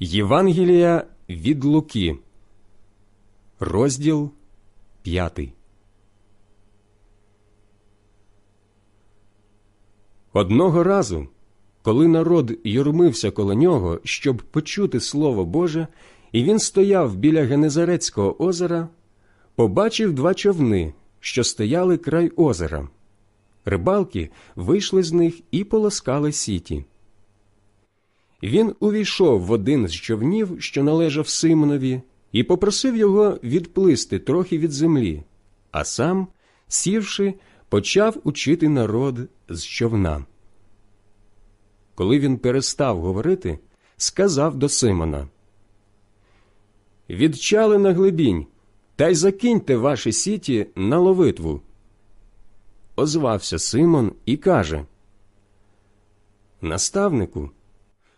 Євангелія від Луки, розділ 5. Одного разу, коли народ юрмився коло нього, щоб почути Слово Боже, і він стояв біля Генезарецького озера, побачив два човни, що стояли край озера. Рибалки вийшли з них і полоскали сіті. Він увійшов в один з човнів, що належав Симонові, і попросив його відплисти трохи від землі, а сам, сівши, почав учити народ з човна. Коли він перестав говорити, сказав до Симона Відчали на глибінь, та й закиньте ваші сіті на ловитву. Озвався Симон і каже Наставнику,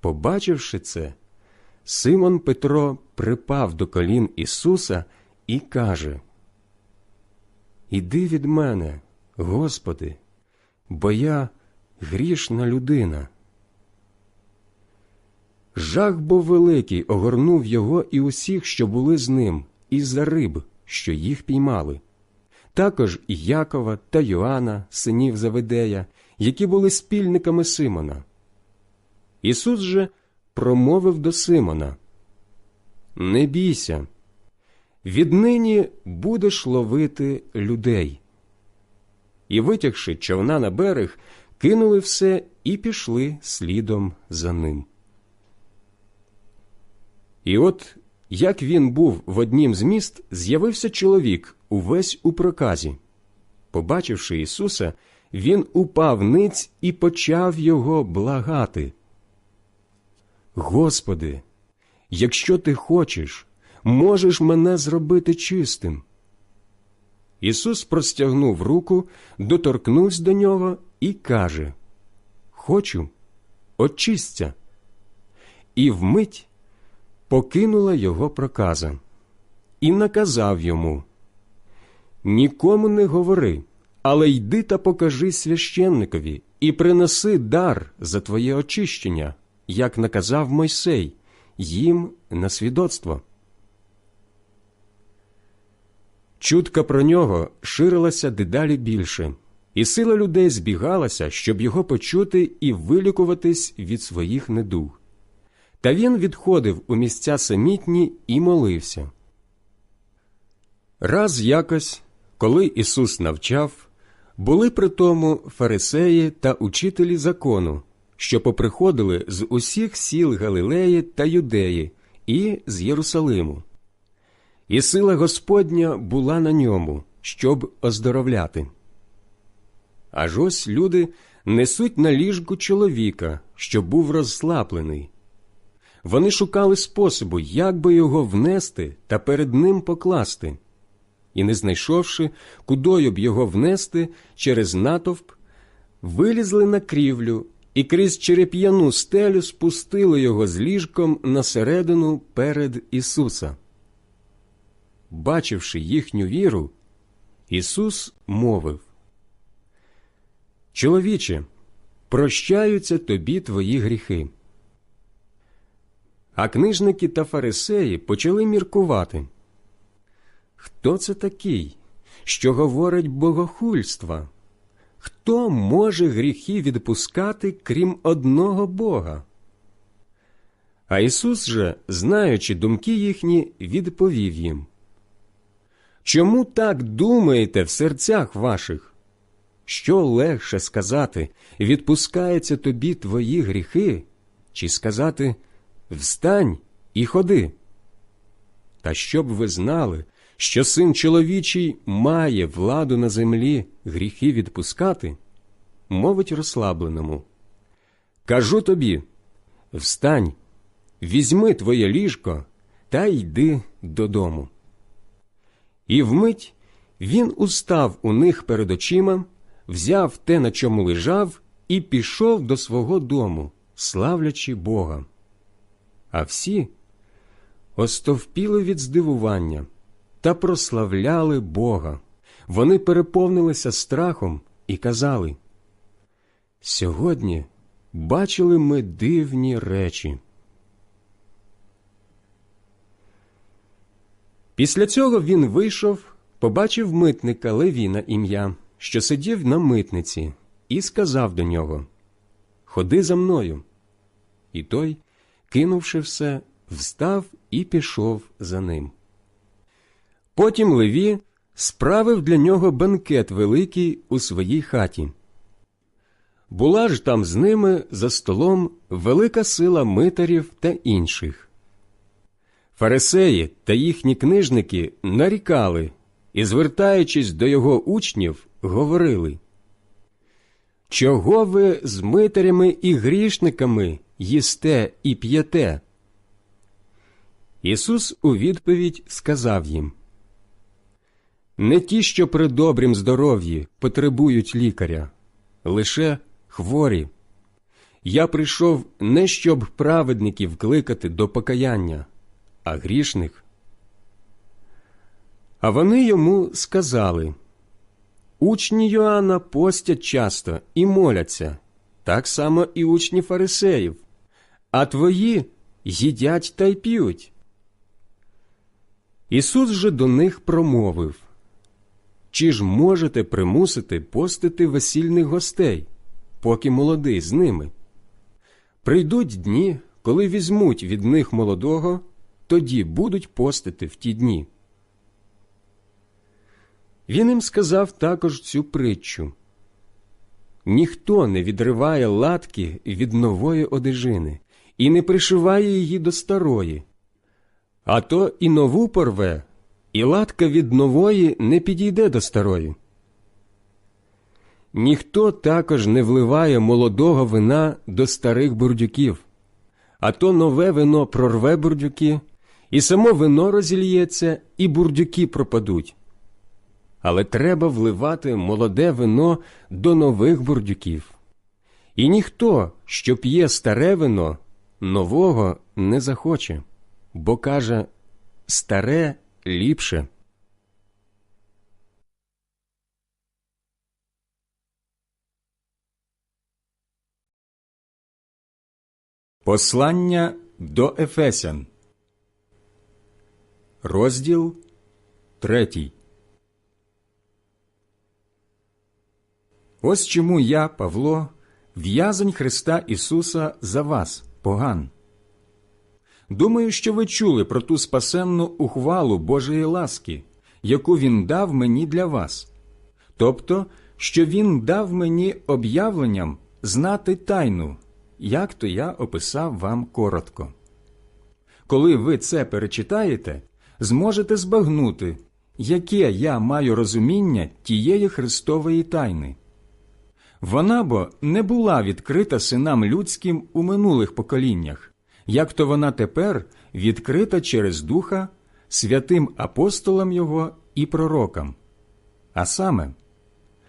Побачивши це, Симон Петро припав до колін Ісуса і каже Іди від мене, Господи, бо я грішна людина. Жах був великий огорнув його і усіх, що були з ним, із-за риб, що їх піймали. Також і Якова та Йоанна, синів Заведея, які були спільниками Симона. Ісус же промовив до Симона Не бійся, віднині будеш ловити людей. І, витягши човна на берег, кинули все і пішли слідом за ним. І от, як він був в однім з міст, з'явився чоловік увесь у проказі. Побачивши Ісуса, він упав ниць і почав його благати. Господи, якщо ти хочеш, можеш мене зробити чистим. Ісус простягнув руку, доторкнувся до нього і каже Хочу, очисться. І вмить покинула його проказа, і наказав йому Нікому не говори, але йди та покажи священникові і принеси дар за твоє очищення, як наказав Мойсей, їм на свідоцтво. Чутка про нього ширилася дедалі більше, і сила людей збігалася, щоб його почути і вилікуватись від своїх недуг. Та він відходив у місця самітні і молився. Раз якось, коли Ісус навчав, були при тому фарисеї та учителі закону, що поприходили з усіх сіл Галилеї та Юдеї і з Єрусалиму. І сила Господня була на ньому, щоб оздоровляти. Аж ось люди несуть на ліжку чоловіка, що був розслаблений. Вони шукали способу, як би його внести та перед ним покласти, і, не знайшовши, кудою б його внести через натовп, вилізли на крівлю і крізь череп'яну стелю спустили його з ліжком на середину перед Ісуса. Бачивши їхню віру, Ісус мовив Чоловіче, прощаються тобі твої гріхи. А книжники та фарисеї почали міркувати. Хто це такий, що говорить богохульства? Хто може гріхи відпускати, крім одного Бога? А Ісус же, знаючи думки їхні, відповів їм Чому так думаєте в серцях ваших? Що легше сказати відпускаються тобі твої гріхи, чи сказати Встань і ходи. Та щоб ви знали, що син чоловічий має владу на землі гріхи відпускати, мовить розслабленому. Кажу тобі встань, візьми твоє ліжко та йди додому. І вмить він устав у них перед очима, взяв те, на чому лежав, і пішов до свого дому, славлячи Бога. А всі остовпіли від здивування та прославляли Бога. Вони переповнилися страхом і казали Сьогодні бачили ми дивні речі. Після цього він вийшов, побачив митника Левіна ім'я, що сидів на митниці, і сказав до нього Ходи за мною. І той, кинувши все, встав і пішов за ним. Потім Леві справив для нього бенкет великий у своїй хаті. Була ж там з ними за столом велика сила митарів та інших. Фарисеї та їхні книжники нарікали і, звертаючись до його учнів, говорили Чого ви з митарями і грішниками їсте і п'єте? Ісус у відповідь сказав їм Не ті, що при добрім здоров'ї потребують лікаря, лише хворі. Я прийшов не щоб праведників кликати до покаяння, а грішних. А вони йому сказали Учні Йоанна постять часто і моляться, так само і учні фарисеїв, а твої їдять та й п'ють. Ісус же до них промовив Чи ж можете примусити постити весільних гостей, поки молодий з ними? Прийдуть дні, коли візьмуть від них молодого, тоді будуть постити в ті дні. Він їм сказав також цю притчу ніхто не відриває латки від нової одежини і не пришиває її до старої, а то і нову порве, і латка від нової не підійде до старої. Ніхто також не вливає молодого вина до старих бурдюків, а то нове вино прорве бурдюки, і само вино розільється, і бурдюки пропадуть. Але треба вливати молоде вино до нових бурдюків. І ніхто, що п'є старе вино, нового не захоче, бо каже старе ліпше. Послання до Ефесян, розділ третій. Ось чому я, Павло, в'язень Христа Ісуса за вас, поган. Думаю, що ви чули про ту спасенну ухвалу Божої ласки, яку Він дав мені для вас, тобто, що Він дав мені об'явленням знати тайну, як то я описав вам коротко. Коли ви це перечитаєте, зможете збагнути, яке я маю розуміння тієї Христової тайни. Вона бо не була відкрита синам людським у минулих поколіннях, як то вона тепер відкрита через Духа святим апостолам Його і пророкам. А саме,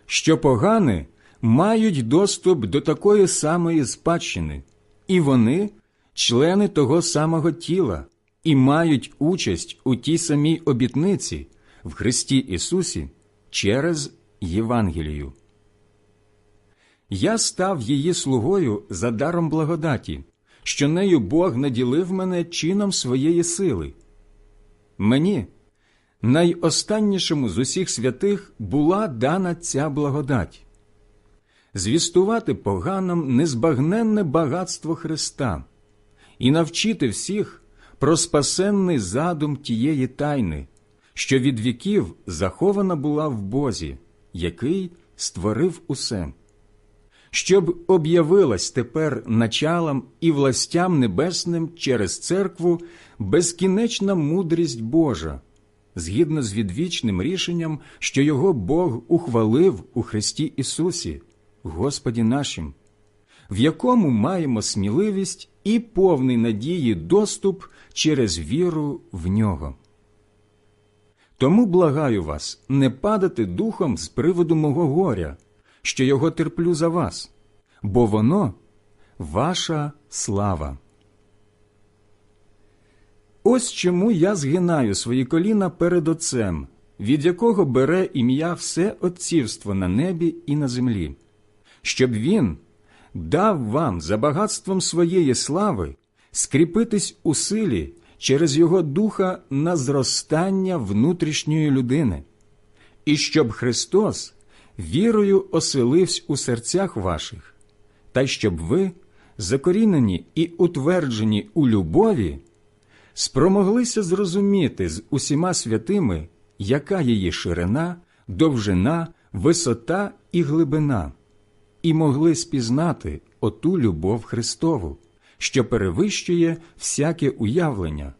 що погани мають доступ до такої самої спадщини, і вони члени того самого тіла, і мають участь у тій самій обітниці в Христі Ісусі через Євангелію. Я став її слугою за даром благодаті, що нею Бог наділив мене чином своєї сили. Мені, найостаннішому з усіх святих, була дана ця благодать звістувати поганам незбагненне багатство Христа і навчити всіх про спасенний задум тієї тайни, що від віків захована була в Бозі, який створив усе щоб об'явилась тепер началам і властям небесним через церкву безкінечна мудрість Божа, згідно з відвічним рішенням, що його Бог ухвалив у Христі Ісусі, Господі нашим, в якому маємо сміливість і повний надії доступ через віру в нього. Тому благаю вас не падати духом з приводу мого горя, що його терплю за вас, бо воно ваша слава. Ось чому я згинаю свої коліна перед Отцем, від якого бере ім'я все отцівство на небі і на землі, щоб він дав вам за багатством своєї слави скріпитись у силі через його духа на зростання внутрішньої людини, і щоб Христос вірою оселився у серцях ваших, та щоб ви, закорінені і утверджені у любові, спромоглися зрозуміти з усіма святими, яка її ширина, довжина, висота і глибина, і могли спізнати оту любов Христову, що перевищує всяке уявлення,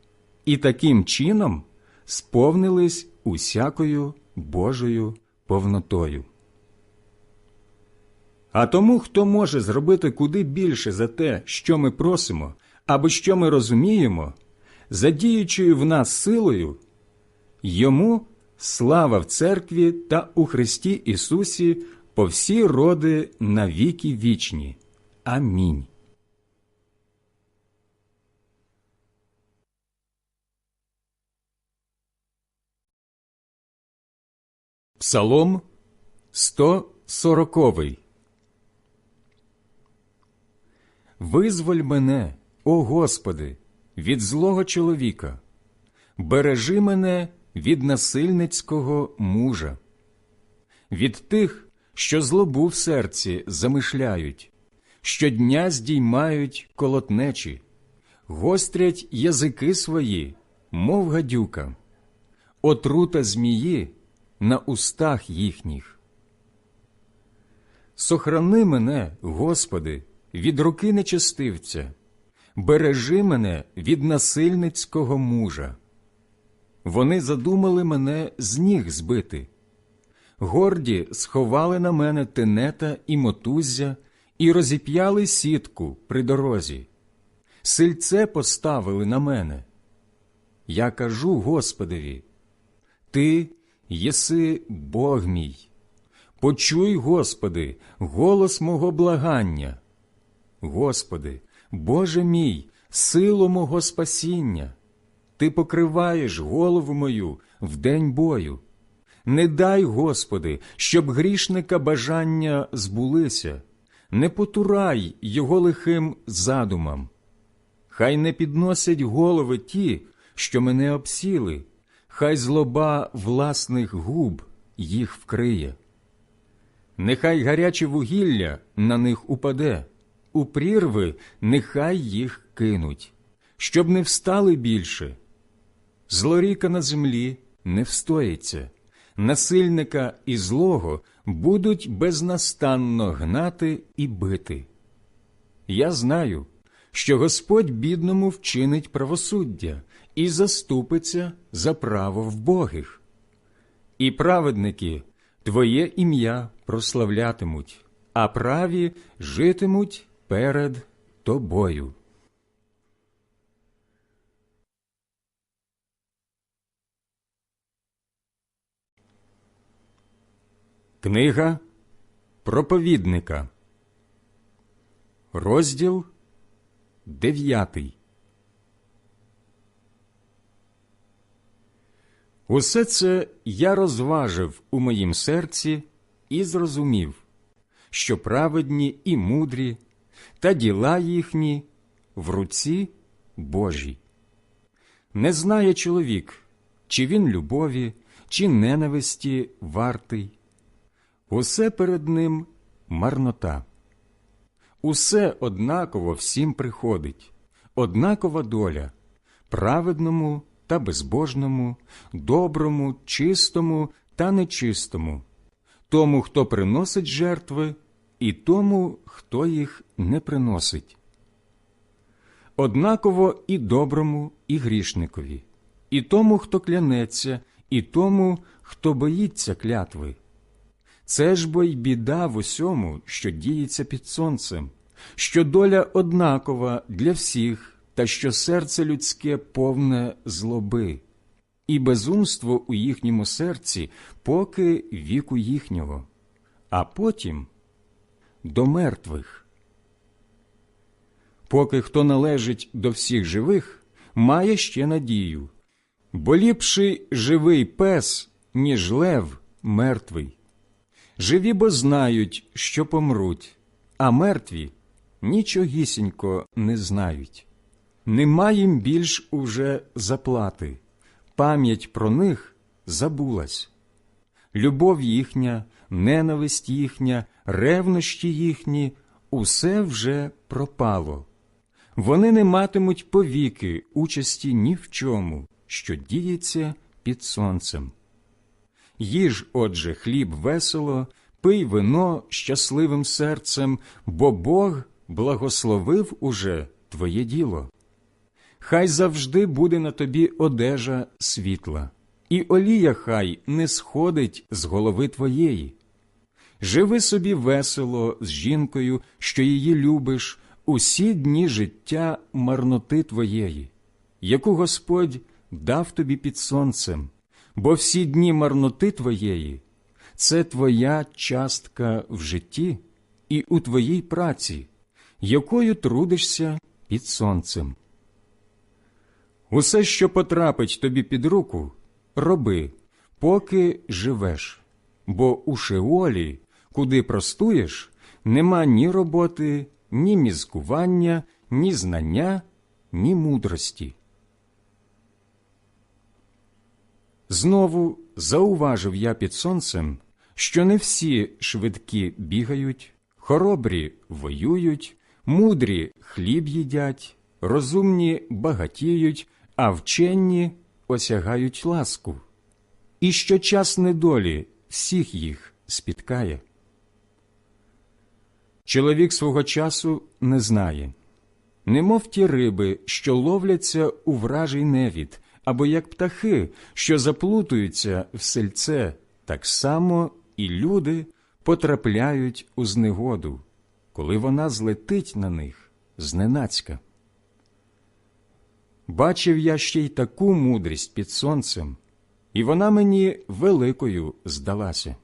і таким чином сповнились усякою Божою повнотою. А тому, хто може зробити куди більше за те, що ми просимо, або що ми розуміємо, задіючою в нас силою, йому слава в церкві та у Христі Ісусі по всі роди на віки вічні. Амінь. Псалом 140 Визволь мене, о Господи, від злого чоловіка, бережи мене від насильницького мужа, від тих, що злобу в серці замишляють, щодня здіймають колотнечі, гострять язики свої, мов гадюка, отрута змії на устах їхніх. Сохрани мене, Господи, від руки нечестивця, бережи мене від насильницького мужа. Вони задумали мене з ніг збити. Горді сховали на мене тенета і мотуззя і розіп'яли сітку при дорозі. Сильце поставили на мене. Я кажу Господеві, Ти єси Бог мій. Почуй, Господи, голос мого благання. Господи, Боже мій, силу мого спасіння, Ти покриваєш голову мою в день бою. Не дай, Господи, щоб грішника бажання збулися, не потурай його лихим задумам. Хай не підносять голови ті, що мене обсіли, хай злоба власних губ їх вкриє. Нехай гаряче вугілля на них упаде, у прірви нехай їх кинуть, щоб не встали більше. Злоріка на землі не встоїться, насильника і злого будуть безнастанно гнати і бити. Я знаю, що Господь бідному вчинить правосуддя і заступиться за право вбогих. І праведники Твоє ім'я прославлятимуть, а праві житимуть перед Тобою. Книга проповідника, розділ дев'ятий. Усе це я розважив у моїм серці і зрозумів, що праведні і мудрі, та діла їхні в руці Божій. Не знає чоловік, чи він любові, чи ненависті вартий. Усе перед ним марнота. Усе однаково всім приходить, однакова доля, праведному та безбожному, доброму, чистому та нечистому, тому, хто приносить жертви, і тому, хто їх не приносить. Однаково і доброму, і грішникові, і тому, хто клянеться, і тому, хто боїться клятви. Це ж бо й біда в усьому, що діється під сонцем, що доля однакова для всіх, та що серце людське повне злоби, і безумство у їхньому серці, поки віку їхнього, а потім до мертвих. Поки хто належить до всіх живих, має ще надію, бо ліпший живий пес, ніж лев мертвий. Живі бо знають, що помруть, а мертві нічогісінько не знають. Нема їм більш уже заплати, пам'ять про них забулась. Любов їхня, ненависть їхня, ревнощі їхні усе вже пропало. Вони не матимуть повіки участі ні в чому, що діється під сонцем. Їж, отже, хліб весело, пий вино щасливим серцем, бо Бог благословив уже твоє діло. Хай завжди буде на тобі одежа світла, і олія хай не сходить з голови твоєї. Живи собі весело з жінкою, що її любиш, усі дні життя марноти твоєї, яку Господь дав тобі під сонцем, бо всі дні марноти твоєї це твоя частка в житті і у твоїй праці, якою трудишся під сонцем. Усе, що потрапить тобі під руку, роби, поки живеш, бо у Шеолі, куди простуєш, нема ні роботи, ні мізкування, ні знання, ні мудрості. Знову зауважив я під сонцем, що не всі швидкі бігають, хоробрі воюють, мудрі хліб їдять, розумні багатіють, а вчені осягають ласку, і що час недолі всіх їх спіткає. Чоловік свого часу не знає, немов ті риби, що ловляться у вражий невід, або як птахи, що заплутуються в сельце, так само і люди потрапляють у знегоду, коли вона злетить на них зненацька. Бачив я ще й таку мудрість під сонцем, і вона мені великою здалася.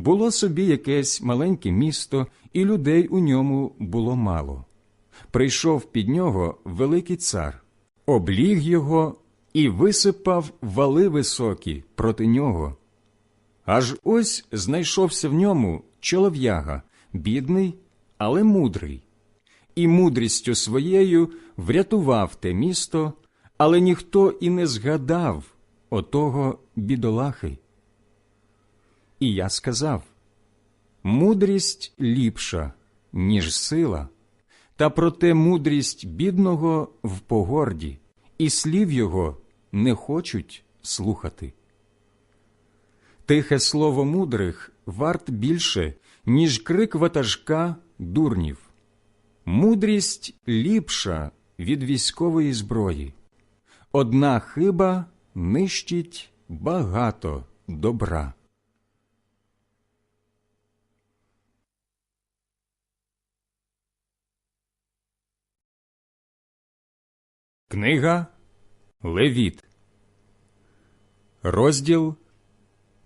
Було собі якесь маленьке місто, і людей у ньому було мало. Прийшов під нього великий цар, обліг його і висипав вали високі проти нього. Аж ось знайшовся в ньому чолов'яга, бідний, але мудрий, і мудрістю своєю врятував те місто, але ніхто і не згадав отого бідолахи. І я сказав мудрість ліпша, ніж сила, та проте мудрість бідного в погорді, і слів його не хочуть слухати. Тихе слово мудрих варт більше, ніж крик ватажка дурнів. Мудрість ліпша від військової зброї. Одна хиба нищить багато добра. Книга Левіт, розділ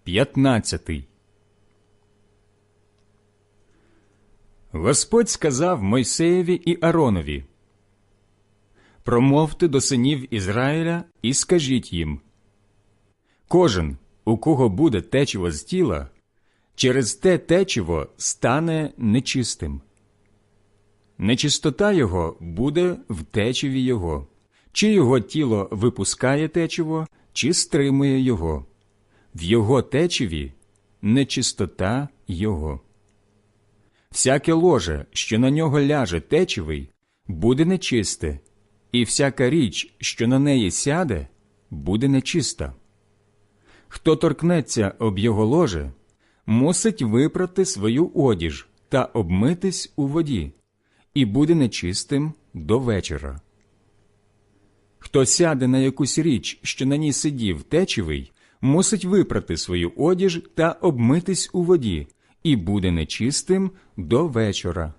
15 Господь сказав Мойсеєві і Аронові Промовте до синів Ізраїля і скажіть їм Кожен, у кого буде течиво з тіла, через те течиво стане нечистим. Нечистота його буде в течиві його, чи його тіло випускає течиво, чи стримує його. В його течиві нечистота його. Всяке ложе, що на нього ляже течивий, буде нечисте, і всяка річ, що на неї сяде, буде нечиста. Хто торкнеться об його ложе, мусить випрати свою одіж та обмитись у воді, і буде нечистим до вечора. Хто сяде на якусь річ, що на ній сидів течивий, мусить випрати свою одіж та обмитись у воді, і буде нечистим до вечора.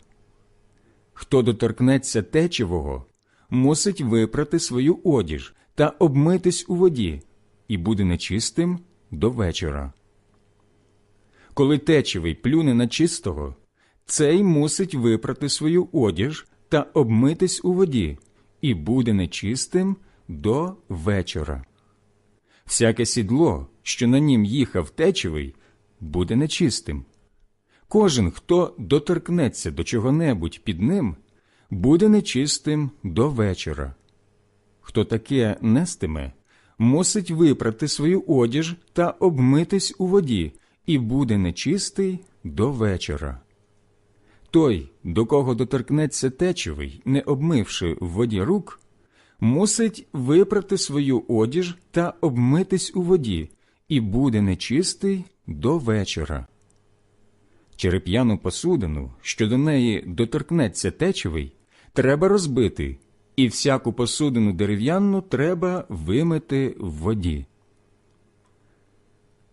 хто доторкнеться течивого, мусить випрати свою одіж та обмитись у воді, і буде нечистим до вечора. Коли течевий плюне на чистого, цей мусить випрати свою одіж та обмитись у воді, і буде нечистим до вечора. Всяке сідло, що на нім їхав течевий, буде нечистим. Кожен, хто доторкнеться до чого-небудь під ним, буде нечистим до вечора. Хто таке нестиме, мусить випрати свою одіж та обмитись у воді, і буде нечистий до вечора. Той, до кого доторкнеться течевий, не обмивши в воді рук, мусить випрати свою одіж та обмитись у воді, і буде нечистий до вечора. Череп'яну посудину, що до неї доторкнеться течевий, треба розбити, і всяку посудину дерев'яну треба вимити в воді.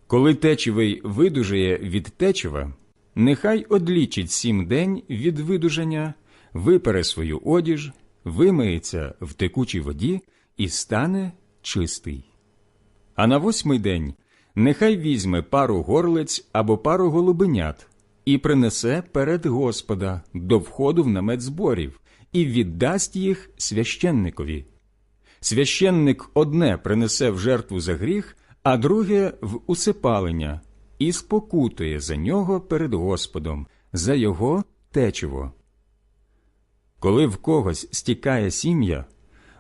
Коли течевий видужає від течива, нехай одлічить сім день від видужання, випере свою одіж, вимиється в текучій воді і стане чистий. А на восьмий день нехай візьме пару горлиць або пару голубенят і принесе перед Господа до входу в намет зборів і віддасть їх священникові. Священник одне принесе в жертву за гріх, а друге в усипалення, і спокутує за нього перед Господом, за його течиво. Коли в когось стікає сім'я,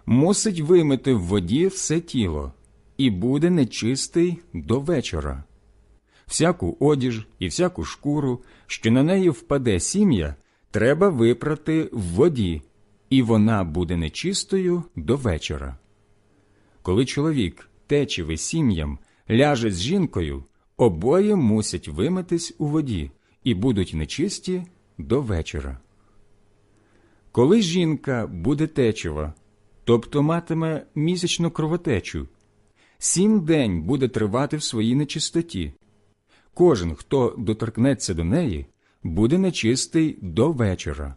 мусить вимити в воді все тіло, і буде нечистий до вечора. Всяку одіж і всяку шкуру, що на неї впаде сім'я, треба випрати в воді, і вона буде нечистою до вечора. Коли чоловік течевий сім'ям ляже з жінкою, обоє мусять вимитись у воді і будуть нечисті до вечора. Коли жінка буде течева, тобто матиме місячну кровотечу, сім день буде тривати в своїй нечистоті. Кожен, хто доторкнеться до неї, буде нечистий до вечора.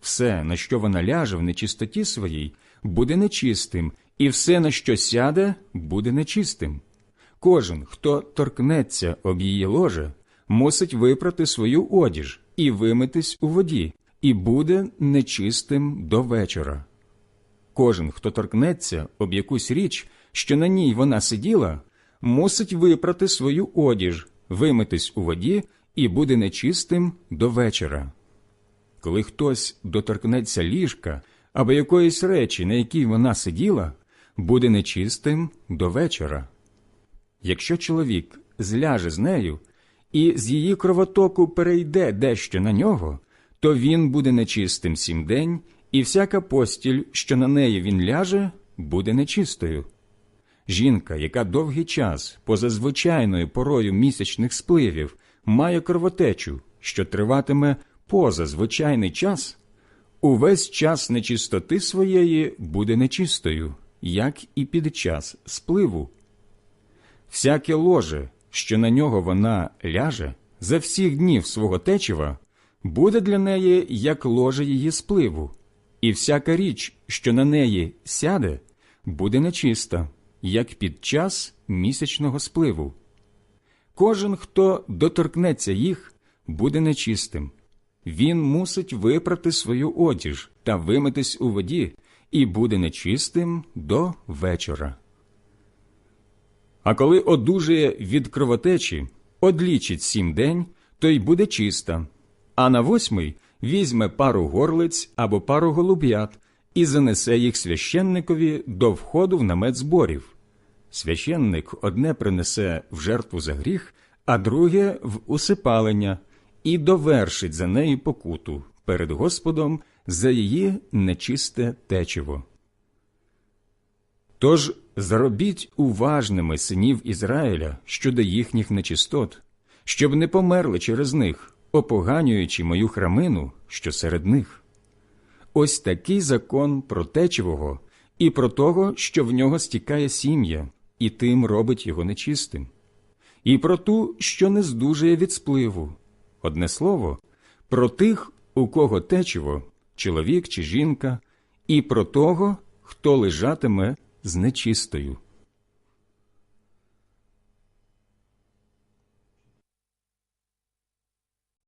Все, на що вона ляже в нечистоті своїй, буде нечистим, і все, на що сяде, буде нечистим. Кожен, хто торкнеться об її ложе, мусить випрати свою одіж і вимитись у воді, і буде нечистим до вечора. Кожен, хто торкнеться об якусь річ, що на ній вона сиділа, мусить випрати свою одіж, вимитись у воді і буде нечистим до вечора. Коли хтось доторкнеться ліжка або якоїсь речі, на якій вона сиділа, буде нечистим до вечора. Якщо чоловік зляже з нею і з її кровотоку перейде дещо на нього, то він буде нечистим сім день, і всяка постіль, що на неї він ляже, буде нечистою. Жінка, яка довгий час, поза звичайною порою місячних спливів, має кровотечу, що триватиме поза звичайний час, увесь час нечистоти своєї буде нечистою, як і під час спливу. Всяке ложе, що на нього вона ляже, за всіх днів свого течива, буде для неї як ложе її спливу, і всяка річ, що на неї сяде, буде нечиста, як під час місячного спливу. Кожен, хто доторкнеться їх, буде нечистим. Він мусить випрати свою одіж та вимитись у воді, і буде нечистим до вечора. А коли одужає від кровотечі, одлічить сім день, то й буде чиста, а на восьмий візьме пару горлиць або пару голуб'ят і занесе їх священникові до входу в намет зборів. Священник одне принесе в жертву за гріх, а друге в усипалення, і довершить за неї покуту перед Господом за її нечисте течиво. Тож зробіть уважними синів Ізраїля щодо їхніх нечистот, щоб не померли через них, опоганюючи мою храмину, що серед них. Ось такий закон про течивого і про того, що в нього стікає сім'я, і тим робить його нечистим, і про ту, що не здужує від спливу. Одне слово, про тих, у кого течиво, чоловік чи жінка, і про того, хто лежатиме з нечистою.